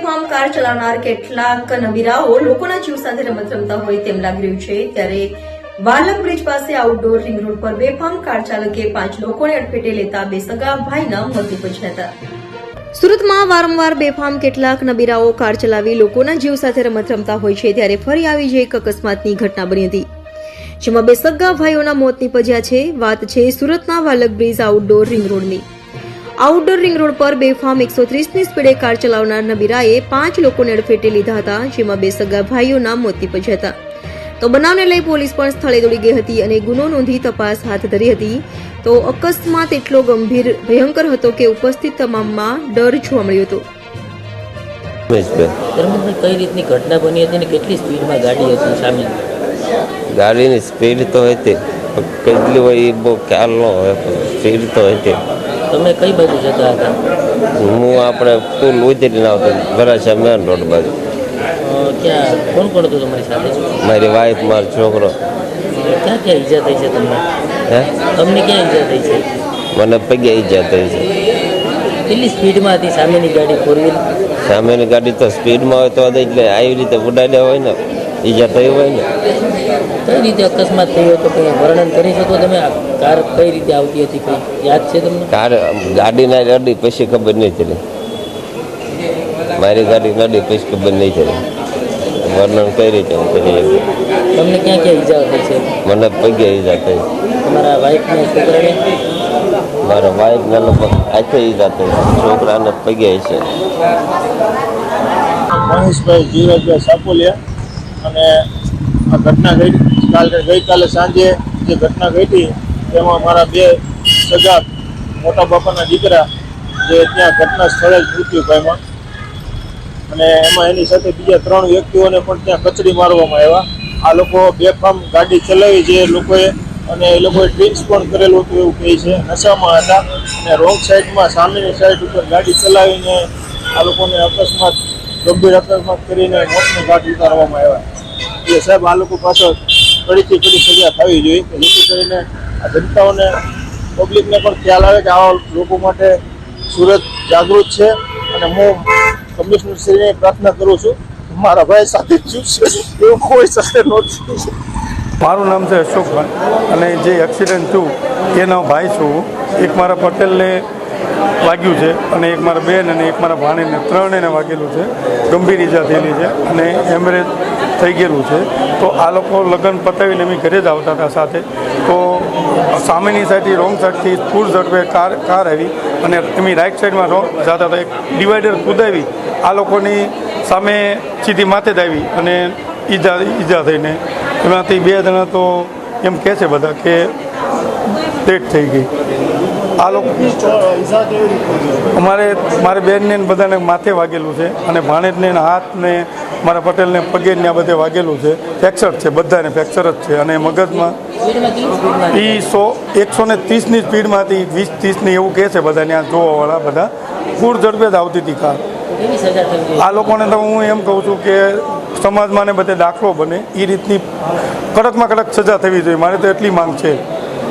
બેફામ કાર ચલાવનાર કેટલાક નબીરાઓ લોકોના જીવ સાથે રમત રમતા હોય તેમ લાગી રહ્યું છે. ત્યારે વાલક બ્રિજ પાસે આઉટડોર રિંગ રોડ પર બેફામ કાર ચાલકે પાંચ લોકોને અડફેટે લેતા બે સગા ભાઈના મૃત્યુ નીપજ્યા હતા. સુરતમાં વારંવાર બેફામ કેટલાક નબીરાઓ કાર ચલાવી લોકોના જીવ સાથે રમત રમતા હોય છે ત્યારે ફરી આવી જ એક અકસ્માતની ઘટના બની હતી. જેમાં બે સગા ભાઈઓના મોત નીપજ્યા છે. વાત છે સુરતના વાલક બ્રિજ આઉટડોર રિંગ રોડની આઉટડોર રિંગ રોડ પર બેફામ એકસો ત્રીસની સ્પીડે કાર ચલાવનાર નબીરાએ પાંચ લોકોને અડફેટે લીધા હતા જેમાં બે સગા ભાઈઓના મોત નીપજ્યા હતા. તો બનાવને લઈ પોલીસ પણ સ્થળે દોડી ગઈ હતી અને ગુનો નોંધી તપાસ હાથ ધરી હતી. તો અકસ્માત એટલો ગંભીર ભયંકર હતો કે ઉપસ્થિત તમામમાં ડર જોવા મળ્યો હતો. કઈ રીતની ઘટના બની હતી ને કેટલી સ્પીડમાં ગાડી હતી સામે? ગાડીની સ્પીડ તો હતી કેટલી હોય એ બહુ ખ્યાલ ન હોય સ્પીડ તો હતી. તમે કઈ બાજુ જતા હતા? હું આપણે પુલ ઉતરીને આવતો વરાછા મેન રોડ બાજુ. ક્યાં? કોણ કોણ હતું તમારી સાથે? મારી વાઈફ મારો છોકરો. ક્યાં ક્યાં ઈજા થઈ છે તમને? હે? તમને ક્યાં ઈજા થઈ છે? મને પગે ઈજા થઈ છે. કેટલી સ્પીડમાં હતી સામેની ગાડી ફોર વ્હીલ સામેની ગાડી તો સ્પીડમાં હોય તો એટલે આવી રીતે ઉડાડ્યા હોય ને. ઈજા થઈ હોય ને? કઈ રીતે અકસ્માત થયો હતો કંઈ વર્ણન કરી શકો? તમે કાર કઈ રીતે આવતી હતી કંઈ યાદ છે તમને? કાર ગાડીના રડી પછી ખબર નહીં ચડી. મારી ગાડી રડી પછી ખબર નહીં ચડી. વર્ણન કઈ રીતે હું કરી તમને ક્યાં ક્યાં ઈજા થઈ છે? મને પગે ઈજા થઈ. તમારા વાઈફને છોકરાને? મારા વાઈફ ને લોકો આખે ઈજા થઈ. છોકરાને પગે છે મહેશભાઈ જીવરાજભાઈ સાપોલિયા. અને આ ઘટના ઘટી, કાલે ગઈકાલે સાંજે જે ઘટના ઘટી તેમાં મારા બે સગા મોટા બાપાના દીકરા જે ત્યાં ઘટના સ્થળે જ મૃત્યુ પામ્યા. અને એમાં એની સાથે બીજા ત્રણ વ્યક્તિઓને પણ ત્યાં કચડી મારવામાં આવ્યા. આ લોકો બેફામ ગાડી ચલાવી જે લોકોએ અને એ લોકોએ ડ્રિંક્સ પણ કરેલું હતું એવું કહે છે. નશામાં હતા અને રોંગ સાઈડમાં, સામેની સાઈડ ઉપર ગાડી ચલાવીને આ લોકોને અકસ્માત ગંભીર અકસ્માત કરીને મોતને ઘાટ ઉતારવામાં આવ્યા. એટલે સાહેબ આ લોકો પાછળ કડીથી કડી સજા થવી જોઈએ જેથી કરીને આ જનતાઓને પબ્લિકને પણ ખ્યાલ આવે કે આવા લોકો માટે સુરત જાગૃત છે. અને હું કમિશનરશ્રીને પ્રાર્થના કરું છું મારા ભાઈ સાથે છે. એવું કોઈ સાથે નથી મારું નામ છે અશોકભાઈ અને જે એક્સિડન્ટ થયું એનો ભાઈ છું. એક મારા પટેલને વાગ્યું છે અને એક મારા બેન અને એક મારા ભાણીને ત્રણેયને વાગેલું છે. ગંભીર ઈજા થયેલી છે અને એમરેજ થઈ ગયેલું છે. તો આ લોકો લગ્ન પતાવીને અમે ઘરે જ આવતા હતા સાથે. તો સામેની સાઈડથી, રોંગ સાઈડથી ફૂલ ઝડપે કાર કાર આવી અને એમની રાઈટ સાઈડમાં રોંગ જતા હતા. એક ડિવાઈડર કુદાવી, આ લોકોની સામે સીધી માથે જ આવી અને ઈજા ઈજા થઈને. એમાંથી બે જણા તો એમ કહે છે બધા કે ડેટ થઈ ગઈ. આ લોકો અમારે મારી બેનને બધાને માથે વાગેલું છે અને ભાણેજને હાથને, મારા પટેલને પગે ને આ બધે વાગેલું છે. ફ્રેક્ચર છે, બધાને ફ્રેક્ચર જ છે. અને મગજમાં સ્પીડમાં સ્પીડમાં એ સો, એકસો ને ત્રીસની સ્પીડમાંથી વીસ ત્રીસની એવું કહે છે બધા ત્યાં જોવાવાળા બધા. પૂર ઝડપે જ આવતી હતી કાર. આ લોકોને તો હું એમ કહું છું કે સમાજમાં ને બધે દાખલો બને. એ રીતની કડકમાં કડક સજા થવી જોઈએ. મારે તો એટલી માંગ છે.